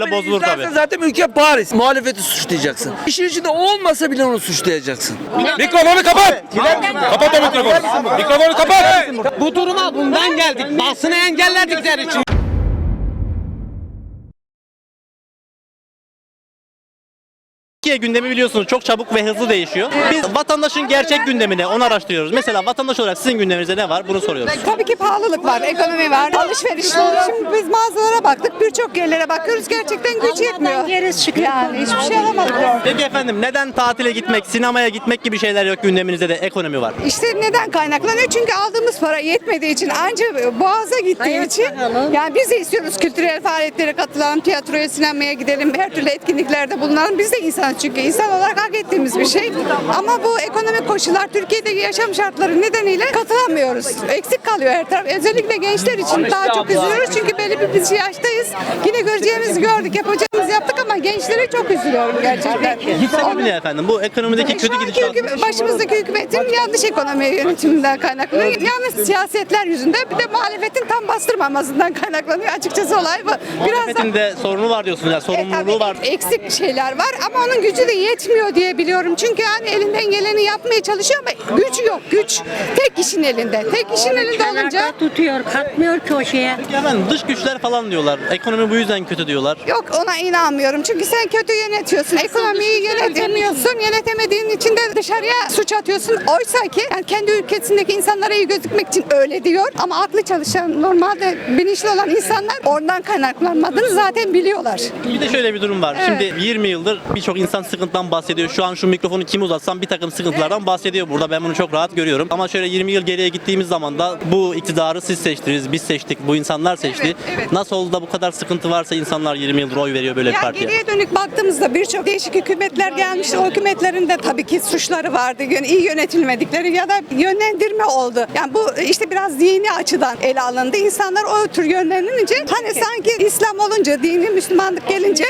böyle bozulur tabii. Zaten ülke Paris. Muhalefeti suçlayacaksın. İşin içinde olmasa bile onu suçlayacaksın. Mikrofonu kapat. Kapat o mikrofonu. Mikrofonu kapat. Bu duruma bundan geldik. Basını engelledikleri için. Türkiye gündemi biliyorsunuz çok çabuk ve hızlı değişiyor. Biz vatandaşın gerçek gündemini onu araştırıyoruz. Mesela vatandaş olarak sizin gündeminizde ne var bunu soruyoruz. Tabii ki pahalılık var, ekonomi var, alışveriş var. Şimdi biz mağazalara baktık, birçok yerlere bakıyoruz. Gerçekten güç yetmiyor. geri çıkıyor. Yani hiçbir şey alamadık. Peki efendim neden tatile gitmek, sinemaya gitmek gibi şeyler yok gündeminizde de ekonomi var? İşte neden kaynaklanıyor? Çünkü aldığımız para yetmediği için, ancak boğaza gittiği Hayat için. pahalı. Yani biz de istiyoruz kültürel faaliyetlere katılalım, tiyatroya, sinemaya gidelim, her türlü etkinliklerde bulunalım. Biz de insanız çünkü insan olarak hak ettiğimiz bir şey. Ama bu ekonomik koşullar, Türkiye'deki yaşam şartları nedeniyle katılamıyoruz. Eksik kalıyor her taraf. Özellikle gençler için daha çok üzülüyoruz çünkü belli bir yaştayız. Yine göreceğimizi gördük, yapacağımızı yaptık ama gençlere çok üzülüyorum gerçekten. Sebebi ne efendim? Bu ekonomideki Şu kötü anki gidişat. hükümet, başımızdaki hükümetin yanlış ekonomi yönetiminden kaynaklanıyor. Yanlış siyasetler yüzünden bir de muhalefetin tam bastırmamasından kaynaklanıyor. Açıkçası olay bu. Biraz da Muhalefetin de sorunu var diyorsunuz ya e, tabii sorumluluğu var. eksik şeyler var ama onun gücü de yetmiyor diye biliyorum. Çünkü yani elinden geleni yapmaya çalışıyor ama gücü yok. Güç tek kişinin elinde. Tek kişinin elinde olunca Kenarda tutuyor, katmıyor ki o şeye. Peki efendim dış güçler falan diyorlar. Ekonomi bu yüzden kötü diyorlar. Yok ona inanmıyorum. Çünkü sen kötü yönetiyorsun. Ekonomiyi yönetemiyorsun. Yönetemediğin için de dışarıya suç atıyorsun. Oysa ki yani kendi ülkesindeki insanlara iyi gözükmek için öyle diyor. Ama aklı çalışan, normalde bilinçli olan insanlar oradan kaynaklanmadığını zaten biliyorlar. Bir de şöyle bir durum var. Şimdi 20 yıldır birçok insan sıkıntıdan bahsediyor. Şu an şu mikrofonu kim uzatsam bir takım sıkıntılardan bahsediyor burada. Ben bunu çok rahat görüyorum. Ama şöyle 20 yıl geriye gittiğimiz zaman da bu iktidarı siz seçtiniz, biz seçtik, bu insanlar seçti. Evet, evet. Nasıl oldu da bu kadar sıkıntı varsa insanlar 20 yıldır oy veriyor böyle bir Yani partiye? geriye dönük baktığımızda birçok değişik hükümetler gelmişti. O hükümetlerin de tabii ki suçları vardı. Yani iyi yönetilmedikleri ya da yönlendirme oldu. Yani bu işte biraz dini açıdan ele alındı. İnsanlar o tür yönlenilince hani sanki İslam olunca, dini Müslümanlık gelince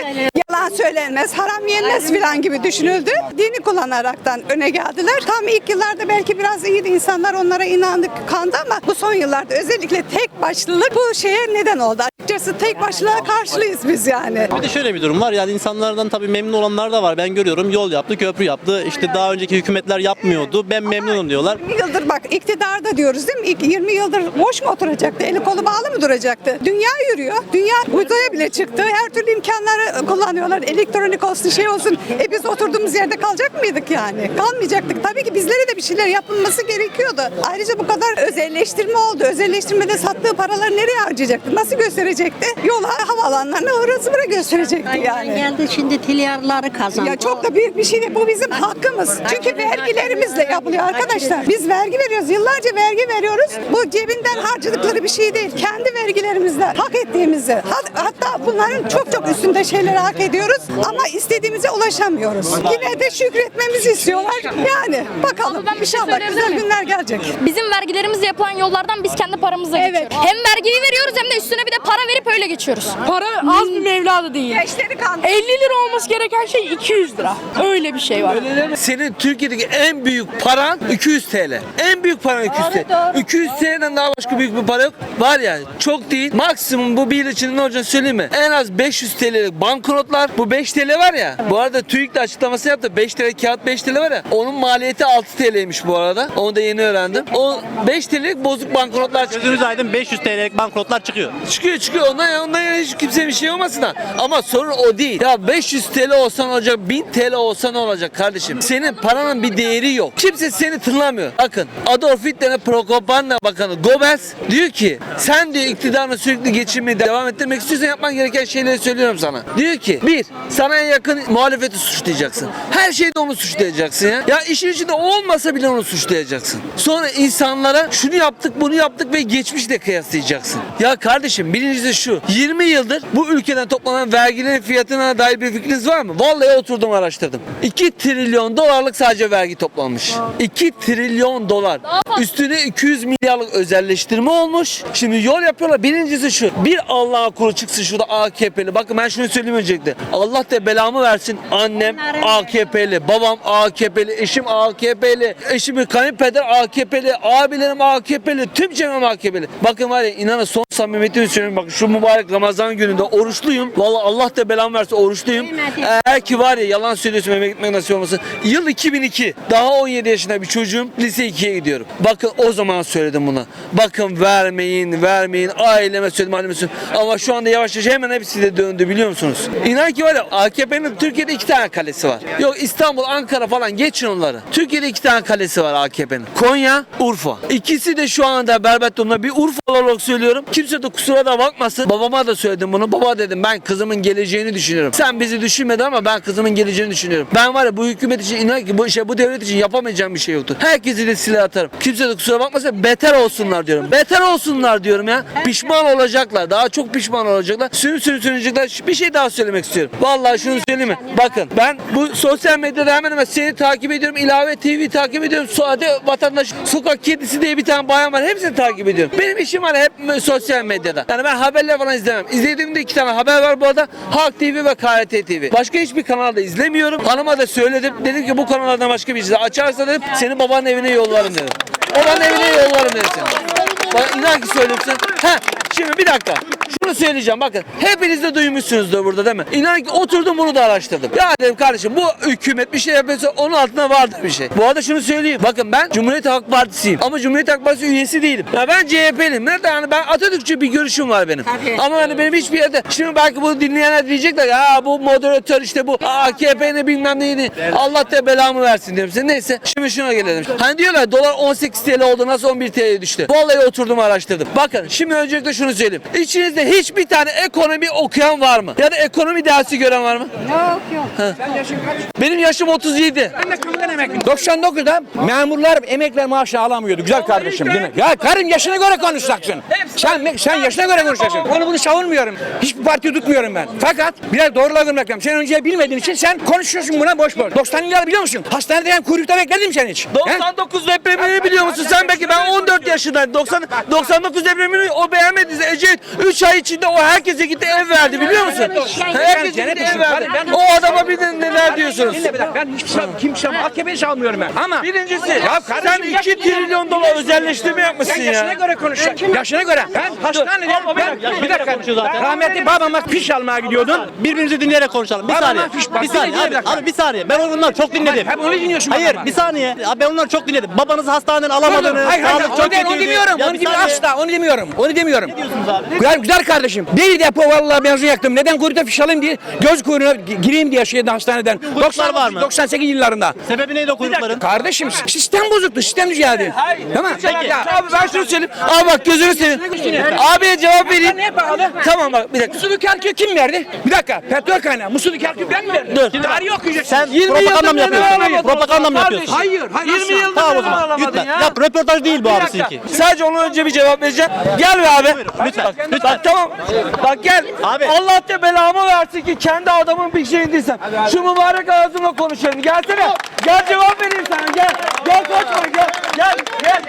yalan söylenmez, haram yenmez filan gibi düşünüldü. Dini kullanaraktan öne geldiler. Tam ilk yıllarda belki biraz iyiydi. insanlar onlara inandık, kandı ama bu son yıllarda özellikle tek başlılık bu şeye neden oldu. Açıkçası tek başlığa karşılıyız biz yani. Bir de şöyle bir durum var. Yani insanlardan tabii memnun olanlar da var. Ben görüyorum yol yaptı, köprü yaptı. İşte daha önceki hükümetler yapmıyordu. Ben memnunum diyorlar. 20 yıldır bak iktidarda diyoruz değil mi? İlk 20 yıldır boş mu oturacaktı? Eli kolu bağlı mı duracaktı? Dünya yürüyor. Dünya uzaya bile çıktı. Her türlü imkanları kullanıyorlar. Elektronik olsun şey olsun. E biz oturduğumuz yerde kalacak mıydık yani? Kalmayacaktık. Tabii ki bizlere de bir şeyler yapılması gerekiyordu. Ayrıca bu kadar özelleştirme oldu. Özelleştirmede sattığı paraları nereye harcayacaktı? Nasıl gösterecekti? Yola, havaalanlarına ıvıra zıvıra gösterecekti yani. Geldi şimdi milyarları kazandı. Ya çok da büyük bir şey değil. Bu bizim hakkımız. Çünkü vergilerimizle yapılıyor arkadaşlar. Biz vergi veriyoruz. Yıllarca vergi veriyoruz. Bu cebinden harcadıkları bir şey değil. Kendi vergilerimizle hak ettiğimizi. hat- Hatta bunların çok çok üstünde şeyleri hak ediyoruz. Ama istediğimize ulaşamıyoruz. Yine de şükretmemizi istiyorlar. Yani bakalım. ben bir şey İnşallah söyleyebilir güzel miyim? günler gelecek. Bizim vergilerimizle yapılan yollardan biz kendi paramızla Evet. geçiyoruz. Hem vergiyi veriyoruz hem de üstüne bir de para verip öyle geçiyoruz. Para az bir mevla da değil. Gençleri kandı. 50 lira olması gereken şey 200 lira. Öyle bir şey var. Senin Türkiye'deki en büyük paran 200 TL. En büyük paran 200 TL. 200 TL'den daha başka büyük bir para yok. Var ya çok değil. Maksimum bu bir yıl içinde ne olacağını söyleyeyim mi? En az 500 TL'lik banknotlar. Bu 5 TL var ya. Bu arada TÜİK de açıklaması yaptı. 5 TL kağıt 5 TL var ya. Onun maliyeti 6 TL'ymiş bu arada. Onu da yeni öğrendim. O 5 TL'lik bozuk banknotlar çıkıyor. Gözünüz aydın 500 TL'lik banknotlar çıkıyor. Çıkıyor çıkıyor ondan, ondan yana hiç kimse bir şey olmasın da. Ama sorun o değil. Ya 500 TL olsan olacak 1000 TL olsa ne olacak kardeşim? Senin paranın bir değeri yok. Kimse seni tınlamıyor. Bakın Adolf Hitler'in propaganda bakanı Goebbels diyor ki sen diyor iktidarını sürekli geçirmeye devam ettirmek istiyorsan yapman gereken şeyleri söylüyorum sana. Diyor ki bir sana en yakın muhalefeti suçlayacaksın. Her şeyde onu suçlayacaksın ya. Ya işin içinde olmasa bile onu suçlayacaksın. Sonra insanlara şunu yaptık bunu yaptık ve geçmişle kıyaslayacaksın. Ya kardeşim birincisi şu. 20 yıldır bu ülkeden toplanan vergilerin fiyatına dair bir fikriniz var mı? Vallahi oturdum araştırdım. 2 trilyon dolarlık sadece vergi toplanmış. 2 trilyon dolar. Üstüne 200 milyarlık özelleştirme olmuş. Şimdi yol yapıyorlar. Birincisi şu. Bir Allah'a kulu çıksın şurada AKP'li. Bakın ben şunu söyleyeyim öncelikle. Allah da belamı versin. Annem AKP'li, babam AKP'li, eşim AKP'li, eşimin kayınpeder AKP'li, abilerim AKP'li, tüm çevrem AKP'li. Bakın var ya inanın son Samimiyetimi söylüyorum bak şu mübarek Ramazan gününde oruçluyum. Vallahi Allah da belamı versin oruçluyum. Eğer ki var ya yalan söylüyorsun eve gitmek nasip olmasın. Yıl 2002. Daha 17 yaşında bir çocuğum. Lise 2'ye gidiyorum. Bakın o zaman söyledim bunu. Bakın vermeyin, vermeyin. Aileme söyledim, aileme söyledim. Ama şu anda yavaş yavaş hemen hepsi de döndü biliyor musunuz? İnan ki var ya AKP'nin Türkiye'de iki tane kalesi var. Yok İstanbul, Ankara falan geçin onları. Türkiye'de iki tane kalesi var AKP'nin. Konya, Urfa. İkisi de şu anda berbat durumda. Bir Urfalı olarak söylüyorum. Kimse de kusura da bakmasın. Babama da söyledim bunu. Baba dedim ben kızımın geleceğini düşünüyorum. Sen bizi düşünmedin ama ben kızımın geleceğini düşünüyorum. Ben var ya bu hükümet için inan ki bu işe bu devlet için yapamayacağım bir şey yoktur. Herkesi de silah atarım. Kimse de kusura bakmasın beter olsunlar diyorum. Beter olsunlar diyorum ya. Pişman olacaklar. Daha çok pişman olacaklar. Sürü sürü sürünecekler. Bir şey daha söylemek istiyorum. Vallahi şunu söyleyeyim mi? Bakın ben bu sosyal medyada hemen hemen seni takip ediyorum. İlave TV takip ediyorum. Suade vatandaş sokak kedisi diye bir tane bayan var. Hepsini takip ediyorum. Benim işim var hep sosyal medyada. Yani ben haberler falan izlemem. İzlediğimde iki tane haber var bu arada. Halk TV ve KRT TV. Başka hiçbir kanalda izlemiyorum. Hanıma da söyledim. Dedim ki bu kanallardan başka bir şey açarsa dedim seni babanın evine yollarım dedim. Babanın evine yollarım dedim seni. Bak inan ki söylüyorsun. Ha şimdi bir dakika. Şunu söyleyeceğim bakın. Hepiniz de duymuşsunuzdur burada değil mi? İnan ki oturdum bunu da araştırdım. Ya dedim kardeşim bu hükümet bir şey yapıyorsa onun altında vardır bir şey. Bu arada şunu söyleyeyim. Bakın ben Cumhuriyet Halk Partisiyim. Ama Cumhuriyet Halk Partisi üyesi değilim. Ya ben CHP'liyim. Nerede yani ben Atatürkçü bir görüşüm var benim. Ama hani benim hiçbir yerde. Şimdi belki bunu dinleyenler diyecekler ya bu moderatör işte bu AKP'ni bilmem neydi. Allah da belamı versin diyorum size. Neyse şimdi şuna gelelim. Hani diyorlar dolar 18 TL oldu nasıl 11 TL'ye düştü. Vallahi oturdum araştırdım. Bakın şimdi öncelikle şunu söyleyeyim. İçinizde hiçbir tane ekonomi okuyan var mı? Ya da ekonomi dersi gören var mı? Yok yok. Benim yaşım 37. 99'da memurlar emekler maaşı alamıyordu güzel kardeşim değil mi? Ya karın yaşına göre konuşacaksın. Sen sen yaşına göre konuşacaksın. Onu bunu savunmuyorum. Hiçbir parti tutmuyorum ben. Fakat biraz doğrular görmek lazım. Sen önce bilmediğin için sen konuşuyorsun buna boş boş. 90 yıllar biliyor musun? Hastanede hem kuyrukta bekledim sen hiç. He? 99 depremini biliyor musun sen belki ben 14 yaşındayım 90 99 depremini o beğenmediyse Ecevit 3 ay içinde o herkese gitti ev verdi biliyor musun? Herkese gitti ev verdi. O adama bir de neler diyorsunuz? Dinle bir dakika. Ben hiçbir şey, kimse AKP'yi savunmuyorum ben. Ama Birincisi Ya sen kardeşim, 2 yaşına- trilyon dolar özelleştirme yapmışsın sen yaşına ya. göre konuşacaksın. Yaşına göre. Ben hastanede ben, bir- bir dakika. konuşuyor zaten. Rahmetli babama fiş almaya gidiyordum. Birbirimizi dinleyerek konuşalım. Bir saniye. Bir saniye abi, bir dakika. abi bir saniye. Ben onları çok dinledim. Hep onu dinliyorsun Hayır bir saniye. Abi ben onları çok dinledim. Babanızı hastaneden alamadığını, hayır, hayır, sağlık çok değil, onu demiyorum. Ya Onu bir demiyorum. saniye. Asla onu demiyorum. Onu demiyorum. Ne diyorsunuz abi? Güzel, güzel kardeşim. Bir depo vallahi benzin yaktım. Neden kuyruğuna fiş alayım diye göz kuyruğuna gi- gireyim diye şeyden hastaneden. Kuyruklar var mı? 98 yıllarında. Sebebi neydi o kuyrukların? Kardeşim sistem bozuktu. Sistem düzeldi. Tamam. Peki. Abi ben şunu söyleyeyim. Abi bak gözünü seveyim. Abiye cevap vereyim. Ne pahalı? Tamam bak bir dakika. Musulü Kerkü kim verdi? Bir dakika. Petrol kaynağı. Musulü Kerkü ben mi verdim? Dur. Tarih okuyacak. Sen 20 propaganda mı yapıyorsun? Propaganda mı yapıyorsun? Hayır, hayır. 20 asla. yıldır Tamam o zaman. alamadın Lütfen. ya? Yap röportaj değil bu Bir sizinki. Sadece ondan önce bir cevap vereceğim. Gel be abi. Lütfen, lütfen. Bak tamam. Bak gel. Abi. Allah da belamı versin ki kendi adamın bir şeyini değilsen. Şu mübarek ağzımla konuşuyorum. Gelsene. Gel cevap vereyim sana. Gel. Gel kaçma gel. Gel. Gel.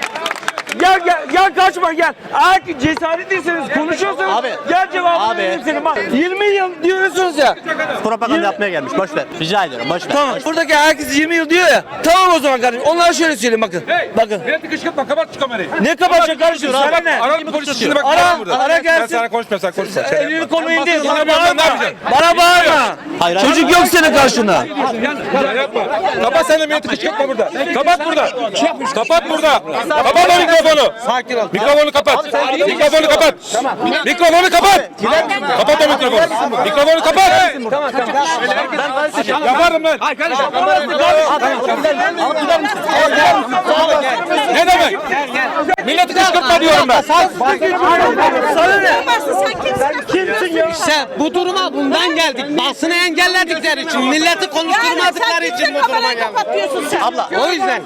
Gel gel gel kaçma gel. Eğer ki cesaretliyseniz konuşuyorsanız Abi. gel cevabını Abi. vereyim senin. Bak 20 yıl diyorsunuz ya. Propaganda yapmaya gelmiş. Boş ver. Rica ediyorum. Boş ver. Tamam. Buradaki herkes 20 yıl diyor ya. Tamam o zaman kardeşim. Onlara şöyle söyleyeyim bakın. Bakın. Milleti kışkırtma kapat şu kamerayı. Ne kapatacak kardeşim? Sana ne? Ara polis şimdi bak. Ara, burada. ara gelsin. Ben sana konuşmuyorum sen konuşma. Elini kolunu indir. Bana bağırma. Bana bağırma. Hayır. Çocuk yok senin karşında. Ya yapma. Kapat sen de milleti kışkırtma burada. Kapat burada. Kapat burada. Kapat o mikrofonu. Sakin ol. Mikrofonu kapat. Mikrofonu kapat. Mikrofonu kapat. Kapat o mikrofonu. Mikrofonu kapat. Yaparım lan. Ne demek? Milleti kışkırtma diyorum ben. Sana ne? İşte bu duruma bundan geldik. Basını engelledikleri için, milleti konuşturmadıkları için bu duruma geldik. Abla. O yüzden.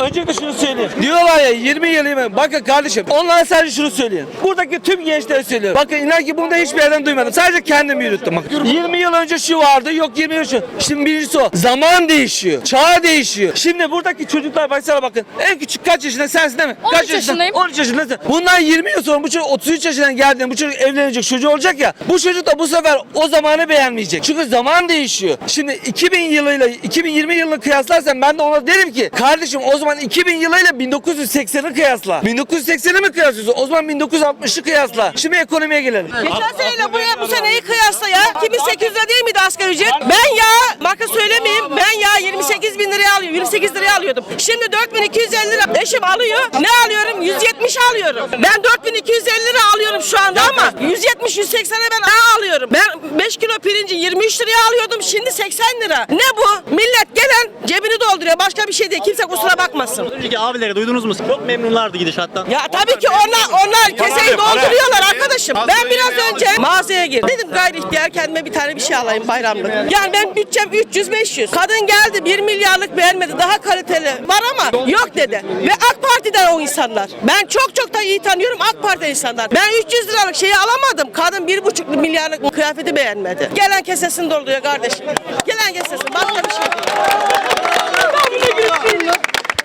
Önce de şunu söyleyeyim. Diyorlar ya 20 yıl yemin. Bakın kardeşim onlara sadece şunu söyleyeyim. Buradaki tüm gençlere söylüyorum. Bakın inan ki bunu da hiçbir yerden duymadım. Sadece kendim yürüttüm. Bak. 20 yıl önce şu vardı yok 20 yıl şu. Şimdi birincisi o. Zaman değişiyor. Çağ değişiyor. Şimdi buradaki çocuklar baksana bakın. En küçük kaç yaşında sensin değil mi? 13 kaç yaşında? yaşındayım. 13 yaşındasın. Bundan 20 yıl sonra bu çocuk 33 yaşından geldiğinde bu çocuk evlenecek çocuğu olacak ya. Bu çocuk da bu sefer o zamanı beğen beğenmeyecek. Çünkü zaman değişiyor. Şimdi 2000 yılıyla 2020 yılını kıyaslarsan ben de ona derim ki kardeşim o zaman 2000 yılıyla 1980'i kıyasla. 1980'i mi kıyaslıyorsun? O zaman 1960'ı kıyasla. Şimdi ekonomiye gelelim. Geçen seneyle buraya bu seneyi kıyasla ya. 2800 lira değil miydi asgari ücret? Ben ya, marka söylemeyeyim, ben ya 28 bin liraya alıyorum, 28 liraya alıyordum. Şimdi 4250 lira eşim alıyor. Ne alıyorum? 170 alıyorum. Ben 4250 lira alıyorum şu anda ama 170-180'e ben A alıyorum. Ben 5 kilo pirinci 23 liraya alıyordum, şimdi 80 lira. Ne bu? Millet gelen cebini dolduruyor, başka bir şey değil. Kimse kusura bakmasın. Önceki abileri duydunuz mu? Çok memnunlardı gidişattan. Ya tabii ki onlar onlar keseyi dolduruyorlar arkadaşım. Ben biraz önce mağazaya girdim. Dedim gayri ihtiyar kendime bir tane bir şey alayım bayramlık. Yani ben bütçem 300-500. Kadın geldi 1 milyarlık beğenmedi. Daha kaliteli var ama yok dedi. Ve AK Parti'den o insanlar. Ben çok çok da iyi tanıyorum AK Parti insanlar. Ben 300 liralık şeyi alamadım. Kadın 1,5 milyarlık kıyafeti beğenmedi. Gelen kesesini dolduruyor kardeşim. Gelen kesesin. Başka bir şey.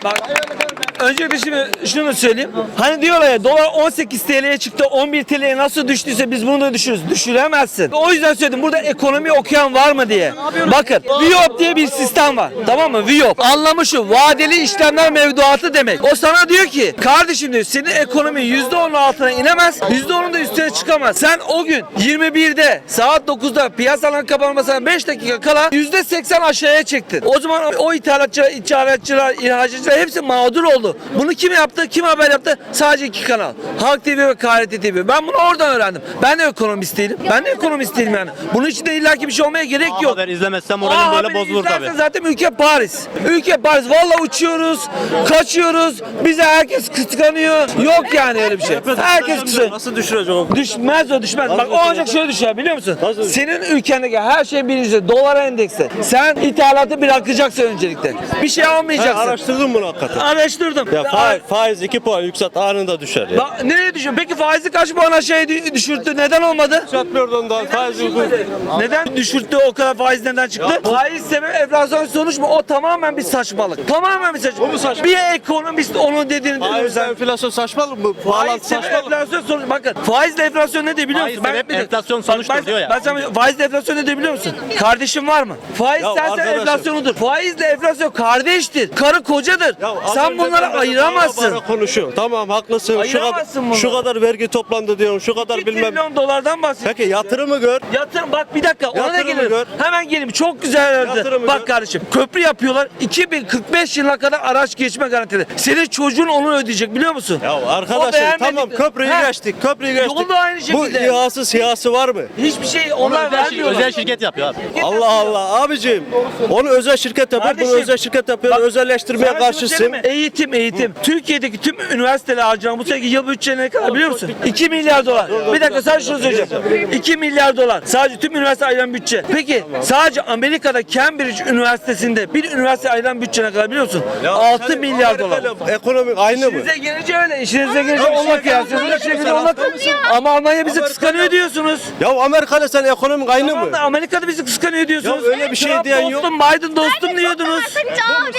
Bak önce bir şimdi şunu söyleyeyim. Hani diyorlar ya dolar 18 TL'ye çıktı 11 TL'ye nasıl düştüyse biz bunu da düşürürüz. Düşüremezsin. O yüzden söyledim burada ekonomi okuyan var mı diye. Bakın VIOP diye bir sistem var. Tamam mı? VIOP. Anlamı şu vadeli işlemler mevduatı demek. O sana diyor ki kardeşim diyor senin ekonomi %10'un altına inemez. %10'un da üstüne çıkamaz. Sen o gün 21'de saat 9'da piyasaların kapanmasına 5 dakika kala %80 aşağıya çektin. O zaman o ithalatçılar, ithalatçılar, ihracatçılar hepsi mağdur oldu. Bunu kim yaptı? Kim haber yaptı? Sadece iki kanal. Halk TV ve KRT TV. Ben bunu oradan öğrendim. Ben de ekonomist değilim. Ben de ekonomist değilim yani. Bunun için de illaki bir şey olmaya gerek yok. Haber izlemezsem moralim Aa, böyle haberi bozulur izlersen tabii. Zaten ülke Paris. Ülke Paris. Valla uçuyoruz, kaçıyoruz. Bize herkes kıskanıyor. Yok yani öyle bir şey. Herkes kıskanıyor. Nasıl düşürecek o? Düşmez o düşmez. Bak o ancak şöyle düşer biliyor musun? Senin ülkendeki her şey birinci dolara endeksli. Sen ithalatı bırakacaksın öncelikle. Bir şey almayacaksın. Araştırdın bunu hakikaten. Araştırdım. Ya faiz, faiz 2 puan yükselt anında düşer ya. Ba- nereye düşüyor? Peki faizi kaç puan aşağıya dü- düşürttü? Neden olmadı? Yükseltmiyordun da faiz Neden düşürttü o kadar faiz neden çıktı? Faiz sebep enflasyon sonuç mu? O tamamen bir saçmalık. Tamamen bir saçmalık. Bir ekonomist onun dediğini Faiz dinliyorsan. enflasyon saçmalık mı? Faiz Bağlantı sebep saçmalık. enflasyon sonuç. Bakın faizle enflasyon ne diye biliyor Faiz musun? sebep, bir- enflasyon Bak, sonuçtur ben- diyor ya. Ben sana faizle enflasyon ne diye biliyor musun? Kardeşin var mı? Faiz Ya sensen arkadaşım. enflasyonudur. Faizle enflasyon kardeştir. Karı kocadır. Ya az Sen önce bunları ben de ayıramazsın. bağıra konuşuyorum. Tamam haklısın. Şu Ayıramazsın kadar, bunu. şu kadar vergi toplandı diyorum. Şu kadar 2 bilmem. trilyon dolardan bahsediyorsun. Peki yatırımı gör. Yatırım bak bir dakika ona da Yatırımı gelelim. gör. Hemen gelelim. Çok güzel ördü. Yatırımı Bak gör. kardeşim köprü yapıyorlar. 2045 yılına kadar araç geçme garantili. Senin çocuğun onu ödeyecek biliyor musun? Ya beğenmedik- tamam köprüyü Ha. geçtik. Köprüyü geçtik. Yolda aynı Bu şekilde. ihası siyasi var mı? Hiçbir şey onlar vermiyorlar. özel şirket yapıyor abi. Allah Allah abicim. Onu özel şirket yapıyor, bunu Kardeşim, özel şirket yapıyor. bak, Özelleştirmeye Sana şunu karşısın. söyleyeyim mi? Eğitim, eğitim. Türkiye'deki tüm üniversiteler harcanan bu seneki yıl bütçe ne kadar biliyor musun? 2 milyar dolar. Bir dakika sadece şunu söyleyeceğim. 2 milyar dolar. Sadece tüm üniversite ayıran bütçe. Peki sadece Amerika'da Cambridge Üniversitesi'nde bir üniversite ayıran bütçe ne kadar biliyor musun? 6 milyar dolar. Ekonomik aynı mı? İşinize gelince öyle. İşinize gelince onunla kıyaslıyorsunuz. İşinize gelince onunla Ama Almanya bizi kıskanıyor diyorsunuz. Ya Amerika'da sen ekonomik aynı mı? da Amerika'da bizi kıskanıyor diyorsunuz. Ya öyle bir şey diyen yok. Dostum Biden dostum diyordunuz.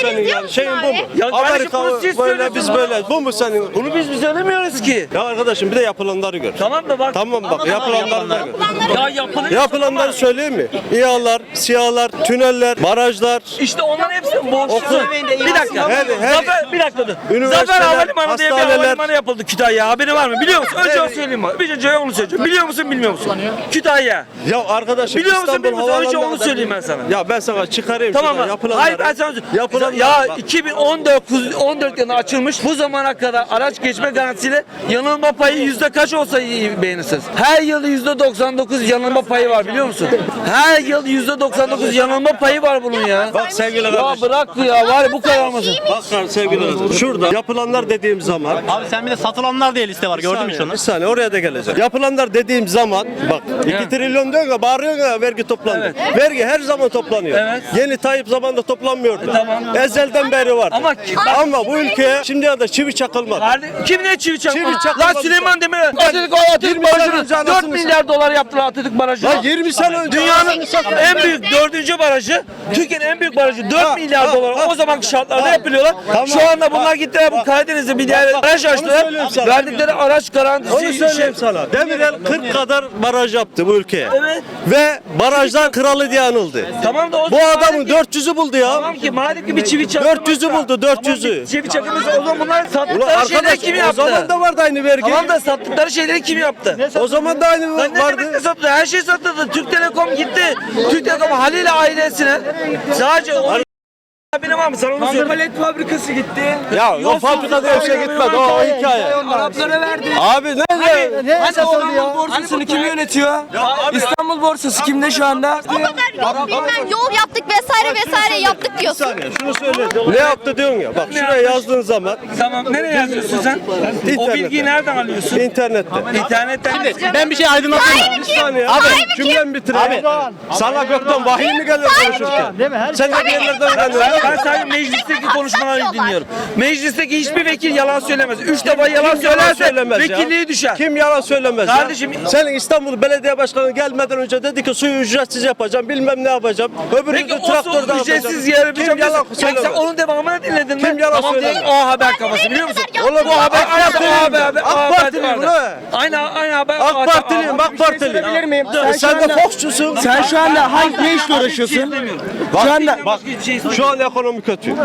Senin yani şeyin bu mu? Ya Amerika siz böyle biz böyle. Bu mu senin? Bunu biz biz söylemiyoruz ki. Ya arkadaşım bir de yapılanları gör. Tamam da bak. Tamam bak yapılanları da gör. Ya yapılıyor. Yapılanları söyleyeyim mi? İHA'lar, SİHA'lar, tüneller, barajlar. İşte onların hepsi. Okul. Bir dakika. Her- her- Zafer, bir dakika dur. Üniversiteler, Zafer Havalimanı diye bir hastaneler. havalimanı yapıldı Kütahya. Haberi var mı? Biliyor musun? Önce onu söyleyeyim bana. Bir önce onu söyleyeceğim. Biliyor musun bilmiyor musun? Kütahya. Ya arkadaşım Biliyor musun, İstanbul bilmiyor musun? Önce Havaalanı'nda- onu söyleyeyim ben sana. Ya ben sana çıkarayım Tamam şuradan mı? yapılanları. Hayır ben sana Yapılanları Ya bak. 2014 14 yılında açılmış. Bu zamana kadar araç geçme garantisiyle yanılma payı yüzde kaç olsa iyi beğenirsiniz? Her yıl yüzde 99 yanılma payı var biliyor musun? Her yıl yüzde 99 yanılma payı var bunun ya. Bak sevgili Ya kardeşim. bırak ya var ya bu kadar olmasın. Bak sevgili kardeşim. Şurada yapılanlar dediğim zaman Abi sen bir de satılanlar diye liste var gördün mü şunu? Bir saniye oraya da geleceğim. Yapılanlar dediğim zaman bak 2 trilyon diyor ya bağırıyorsun ya vergi toplandı. Vergi her zaman toplanıyor. Evet. Yeni Tayyip zamanında toplanmıyordu. tamam. Ezelden beri var. Ama- Ama bu ülkeye şimdiye kadar çivi çakılmadı. Kardeşim, kim ne çivi çakmadı? Çivi çakmadı. Lan Süleyman Demirel Atatürk, Atatürk 20 sene Barajı'nı önce 4 anasını milyar dolar yaptılar Atatürk Barajı'nı. Lan 20 sene önce Dünyanın anasını en büyük dördüncü barajı, Türkiye'nin en büyük barajı 4 Ha, milyar dolar. O zamanki şartlarda yapılıyorlar. Şu anda bunlar gittiler bu. Karadeniz'de bir diğer onu açtılar. söylüyorum sana. Verdikleri araç garantisi Onu söyleyeyim sana. Demirel 40 kadar baraj yaptı bu ülkeye. Evet. Ve barajlar kralı diye anıldı. Tamam da o Bu zaman adamın madem ki- 400'ü buldu ya. Tamam ki madem ki bir çivi çakı 400'ü buldu 400'ü. Çivi çakımızı o zaman bunlar Ulan sattıkları şeyleri arkadaş kim o yaptı? zaman da vardı aynı vergi. Tamam da sattıkları şeyleri kim yaptı? O zaman da aynı Lan ne demek de vardı. sattı? Her şey satıldı. Türk Telekom gitti. Türk Telekom Halil ailesine sadece benim abi sana onu söyle. Palet fabrikası gitti. Ya o fabrikada bir şey gitmedi o, o hikaye. Araplara verdi. Abi ne ne? Hani İstanbul borsasını kim yönetiyor? İstanbul borsası kimde şu anda? O kadar bilmem yol yaptık vesaire vesaire yaptık Bir diyorsun. saniye şunu söyle. Ne yaptı diyorsun ya. Bak şuraya yazdığın zaman Tamam nereye yazıyorsun sen? O bilgiyi nereden alıyorsun? internette. İnternetten. Ben bir şey aydınlatayım. Kim? Cümlemi bitireyim. Sana gökten vahiy mi geliyor konuşurken? Sen de bir yerlerden öğreniyorsun. Ben sadece meclisteki konuşmaları dinliyorum. Meclisteki hiçbir vekil yalan söylemez. Üç defa yalan söylerse söylemez ya? vekilliği düşer. Kim yalan söylemez Kardeşim- ya? Senin İstanbul Belediye Başkanı gelmeden önce dedi ki suyu ücretsiz yapacağım, bilmem ne yapacağım. Öbürü Peki de o traktör son dağıtacağım. ücretsiz yere bir Kim yalan Peki sen söylemez? onun devamını dinledin mi? Kim yalan tamam, söylemez? O haber kafası biliyor musun? Oğlum, bu haber AK o haber. ben. o AK haber Partiliyim vardı. ulan. Aynı aynı haber. AK Partiliyim, AK Partiliyim. Söyleyebilir? E Sen de Fox'cusun. Sen şu anda hangi işle uğraşıyorsun? Bak, anda- bak, şu an ekonomi kötü.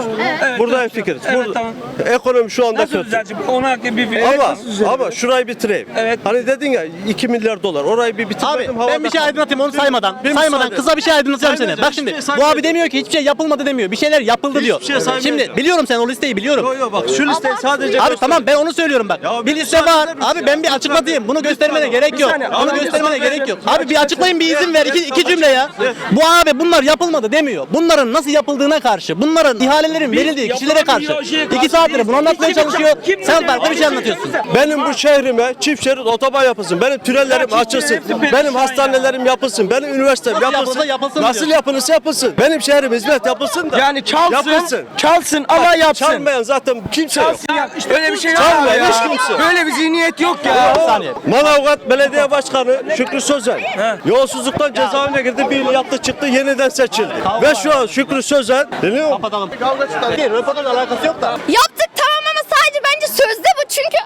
Burada en fikiriz. Evet, Burada- tamam. Ekonomi şu anda Nasıl kötü. düzelecek? Ona bir fikir. Ama ama şurayı bitireyim. Evet. Hani dedin ya 2 milyar dolar. Orayı bir bitirmedim. Abi ben bir şey aydınlatayım onu saymadan. Bir saymadan müsaade. kısa bir şey aydınlatacağım seni. Bak şimdi şey bu abi demiyor ki hiçbir şey yapılmadı demiyor. Bir şeyler yapıldı diyor. şey. Şimdi biliyorum sen o listeyi biliyorum. Yok yok bak şu listeyi sadece Abi tamam ben onu söylüyorum bak. Ya bir liste var. Abi ben bir açıklatayım. Bunu göstermene gerek yok. Bunu Abi, göstermene gerek yok. Abi bir açıklayın bir izin ver. İki, iki cümle ya. Bu abi bunlar yapılmadı demiyor. Bunların nasıl yapıldığına karşı. Bunların ihalelerin verildiği kişilere karşı. İki saattir bunu anlatmaya çalışıyor. Sen farklı bir şey anlatıyorsun. Benim bu şehrime çift şerit otoban yapılsın. Benim tünellerim açılsın. Benim hastanelerim yapılsın. Benim üniversitem Nasıl yapılsın. Nasıl yapılırsa yapılsın. Benim şehrim hizmet yapılsın da. Yani çalsın, Yapılsın. çalsın ama yapsın. Çalmayan zaten kimse yok. Öyle bir şey yok Çalmayan ya. hiç kimse. Böyle bir zihniyet yok ya. Manavgat Belediye Başkanı Şükrü Sözen yolsuzluktan cezaevine girdi bir yıl yattı çıktı yeniden seçildi. Ve şu an Şükrü Sözen dinliyor Kapatalım. Değil, röportajla alakası yok da. Yaptık tamam ama sadece bence sözde bu. Çünkü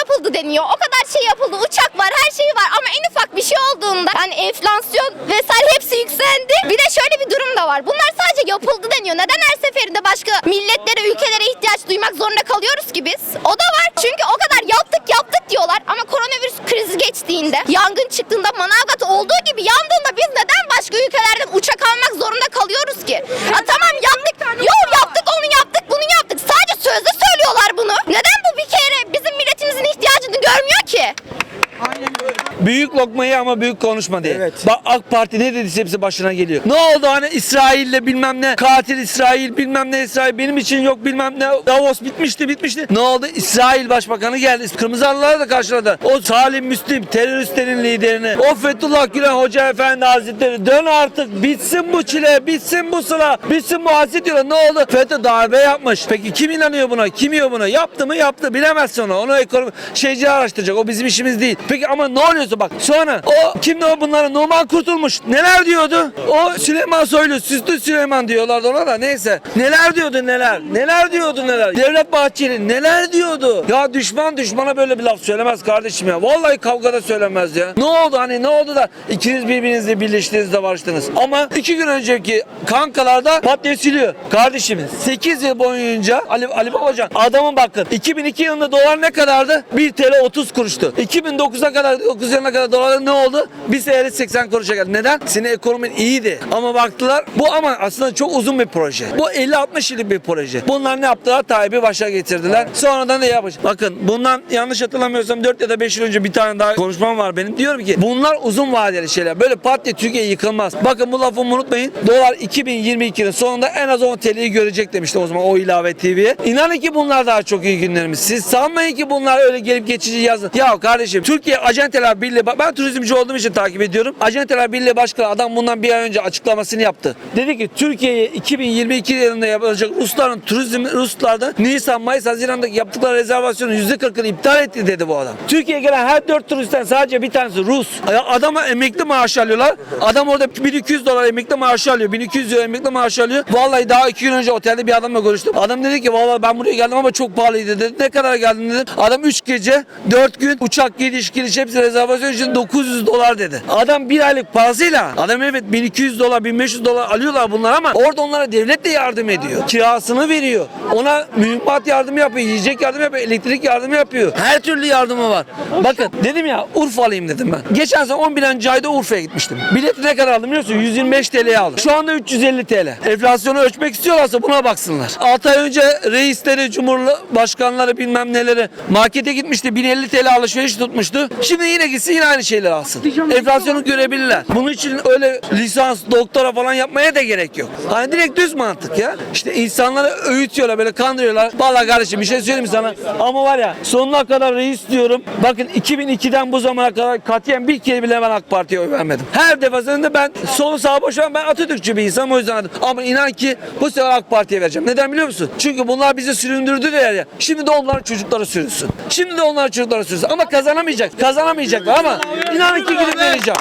yapıldı deniyor. O kadar şey yapıldı. Uçak var, her şey var. Ama en ufak bir şey olduğunda yani enflasyon vesaire hepsi yükseldi. Bir de şöyle bir durum da var. Bunlar sadece yapıldı deniyor. Neden her seferinde başka milletlere, ülkelere ihtiyaç duymak zorunda kalıyoruz ki biz? O da var. Çünkü o kadar yaptık yaptık diyorlar. Ama koronavirüs krizi geçtiğinde, yangın çıktığında, Manavgat olduğu gibi yandığında biz neden başka ülkelerden uçak almak zorunda kalıyoruz ki? Ha, tamam yaptık, yol yaptık, onu yaptık, bunu yaptık. Sadece sözde söylüyorlar bunu. Neden bu bir kere bizim milletimizin ihtiyacını görmüyor ki? Büyük lokmayı ama büyük konuşma diye. Evet. Bak AK Parti ne dediyse hepsi başına geliyor. Ne oldu hani İsrail'le bilmem ne katil İsrail bilmem ne İsrail benim için yok bilmem ne Davos bitmişti bitmişti. Ne oldu? İsrail Başbakanı geldi. Kırmızı Halıları da karşıladı. O Salim Müslim teröristlerin liderini. O Fethullah Gülen Hoca Efendi Hazretleri dön artık bitsin bu çile bitsin bu sıla bitsin bu diyorlar. Ne oldu? FETÖ darbe yapmış. Peki kim inanıyor buna? Kim yiyor buna? Yaptı mı? Yaptı. Bilemezsin onu. Onu ekonomi şeyci araştıracak. O bizim işimiz değil. Peki ama ne oluyorsa bak sonra o kimdi o bunlara Numan Kurtulmuş neler diyordu? O Süleyman Soylu Süslü Süleyman diyorlardı ona da neyse. Neler diyordu neler? Neler diyordu neler? Devlet Bahçeli neler diyordu? Ya düşman düşmana böyle bir laf söylemez kardeşim ya. Vallahi kavgada söylemez ya. Ne oldu hani ne oldu da ikiniz birbirinizle birleştiniz de barıştınız. Ama iki gün önceki kankalarda madde siliyor. Kardeşim 8 yıl boyunca Ali, Ali Babacan adamın bakın 2002 yılında dolar ne kadardı? 1 TL 30 kuruştu. 2009'a kadar 9 yılına kadar dolar ne oldu? Bir sene 80 kuruşa geldi. Neden? Senin ekonomin iyiydi. Ama baktılar bu ama aslında çok uzun bir proje. Bu 50-60 yıllık bir proje. Bunlar ne yaptılar? Tayyip'i başa getirdiler. Sonradan ne yapmış? Bakın bundan yanlış hatırlamıyorsam 4 ya da 5 yıl önce bir tane daha konuşmam var benim. Diyorum ki bunlar uzun vadeli şeyler. Böyle pat diye Türkiye yıkılmaz. Bakın bu lafımı unutmayın. Dolar 2022'nin sonunda en az 10 TL'yi görecek demişti o zaman o ilave TV'ye. İnanın ki bunlar daha çok iyi günlerimiz. Siz sanmayın ki bunlar öyle gelip geçici yazın. Ya kardeşim Türkiye Acenteler Birliği ben turizmci olduğum için takip ediyorum. Acenteler Birliği Başkanı adam bundan bir ay önce açıklamasını yaptı. Dedi ki Türkiye'ye 2022 yılında yapılacak Rusların turizm Ruslardan Nisan, Mayıs, Haziran'da yaptıkları rezervasyonun %40'ını iptal etti dedi bu adam. Türkiye'ye gelen her 4 turistten sadece bir tanesi Rus. Ya Adama emekli maaşı alıyorlar. Adam orada 1200 dolar emekli maaşı alıyor. 1200 euro emekli maaşı alıyor. Vallahi daha iki gün önce otelde bir adamla görüştüm. Adam dedi ki vallahi ben buraya geldim ama çok pahalıydı dedi. Ne kadar geldin dedim. Adam 3 gece 4 gün uçak gidiş geliş hepsi rezervasyon için 900 dolar dedi. Adam bir aylık parasıyla adam evet 1200 dolar 1500 dolar alıyorlar bunlar ama orada onlara devlet de yardım ediyor. Kirasını veriyor. Ona mühimmat yardımı yapıyor. Yiyecek yardım yapıyor. Elektrik yardımı yapıyor. Her türlü yardımı var. Bakın dedim ya Urfalıyım dedim ben. Geçen sene 11. ayda Urfa'ya gitmiştim. Bileti ne kadar aldım biliyor musun? 125 TL'ye aldım. Şu anda 350 TL. Enflasyonu ölçmek istiyorlarsa buna baksınlar. 6 ay önce reisleri, cumhurbaşkanları bilmem neleri markete gitmişti. 1050 TL alışveriş tutmuştu. Şimdi yine gitsin yine aynı şeyleri alsın. Enflasyonu görebilirler. Bunun için öyle lisans, doktora falan yapmaya da gerek yok. Hani direkt düz mantık ya. İşte insanları öğütüyorlar böyle kandırıyorlar. Vallahi kardeşim bir şey söyleyeyim sana. Ama var ya sonuna kadar reis diyorum. Bakın 2002'den bu zamana kadar katiyen bir kere bile ben AK Parti'ye oy vermedim. Her defasında ben solu sağa boşan ben Atatürkçü bir insanım o yüzden adım. Ama inan ki bu sefer AK Parti'ye vereceğim. Neden biliyor musun? Çünkü bunlar bizi süründürdüler ya. Şimdi de onların çocukları sürünsün. Şimdi de onların çocukları sürünsün. Ama kazanamayacak. Kazanamayacaklar ama inanın ki gidip vereceğim.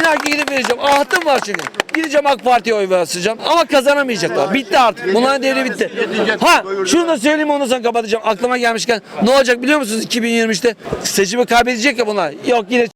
İnan ki gidip vereceğim. Ahtım var çünkü. Gideceğim AK Parti'ye oy vereceğim. Ama kazanamayacaklar. Bitti artık. Bunların devri bitti. Ha şunu da söyleyeyim ondan sonra kapatacağım. Aklıma gelmişken ne olacak biliyor musunuz 2023'te? Seçimi kaybedecek ya bunlar. Yok yine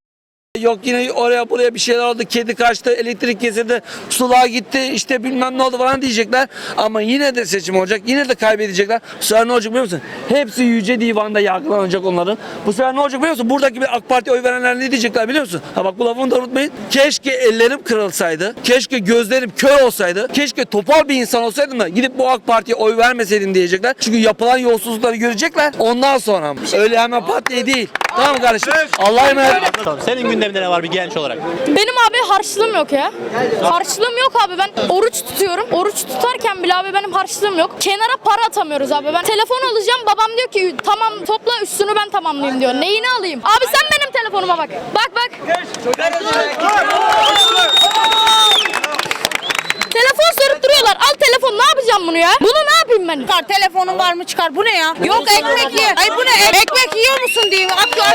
Yok yine oraya buraya bir şeyler oldu. Kedi kaçtı, elektrik kesildi, sular gitti, işte bilmem ne oldu falan diyecekler. Ama yine de seçim olacak. Yine de kaybedecekler. Bu sefer ne olacak biliyor musun? Hepsi Yüce Divan'da yargılanacak onların. Bu sefer ne olacak biliyor musun? Buradaki bir AK Parti oy verenler ne diyecekler biliyor musun? Ha bak bu lafını da unutmayın. Keşke ellerim kırılsaydı. Keşke gözlerim kör olsaydı. Keşke topal bir insan olsaydım da gidip bu AK Parti'ye oy vermeseydim diyecekler. Çünkü yapılan yolsuzlukları görecekler. Ondan sonra öyle hemen pat diye değil. Tamam kardeşim? Allah'a emanet. Tamam. Senin gündeminde ne var bir genç olarak? Benim abi harçlığım yok ya. Harçlığım yok abi ben oruç tutuyorum. Oruç tutarken bile abi benim harçlığım yok. Kenara para atamıyoruz abi. Ben telefon alacağım babam diyor ki tamam topla üstünü ben tamamlayayım diyor. Neyini alayım? Abi sen benim telefonuma bak. Bak bak. Telefon sorup duruyorlar. Al telefon ne yapacağım bunu ya? Bunu ne yapayım ben? Çıkar telefonun var mı çıkar. Bu ne ya? Yok ekmek ye. Ay bu ne? Ekmek yiyor musun diyeyim. Atıyor.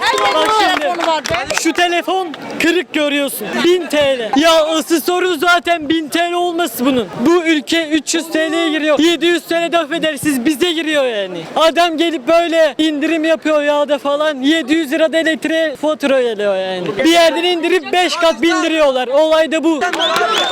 Herkesin telefonu var. Şu telefon kırık görüyorsun. 1000 TL. Ya asıl sorun zaten 1000 TL olması bunun. Bu ülke 300 TL'ye giriyor. 700 TL de affedersiniz bize giriyor yani. Adam gelip böyle indirim yapıyor yağda falan. 700 lira da elektriğe fatura geliyor yani. Bir yerden indirip 5 kat bindiriyorlar. Olay da bu.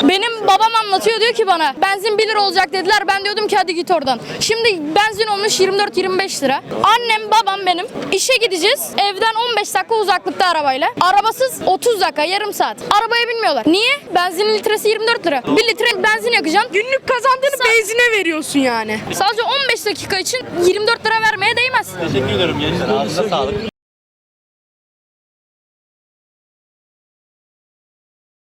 Benim babam anlatıyor diyor ki bana benzin 1 lira olacak dediler. Ben diyordum ki hadi git oradan. Şimdi benzin olmuş 24-25 lira. Annem babam benim işe gideceğiz. Evden 15 dakika uzaklıkta arabayla. Arabasız 30 dakika yarım saat. Arabaya binmiyorlar. Niye? Benzinin litresi 24 lira. 1 litre benzin yakacaksın. Günlük kazandığını benzine veriyorsun yani. Sadece 15 dakika için 24 lira vermeye değmez. Teşekkür ederim gençler. Ağzınıza sağlık.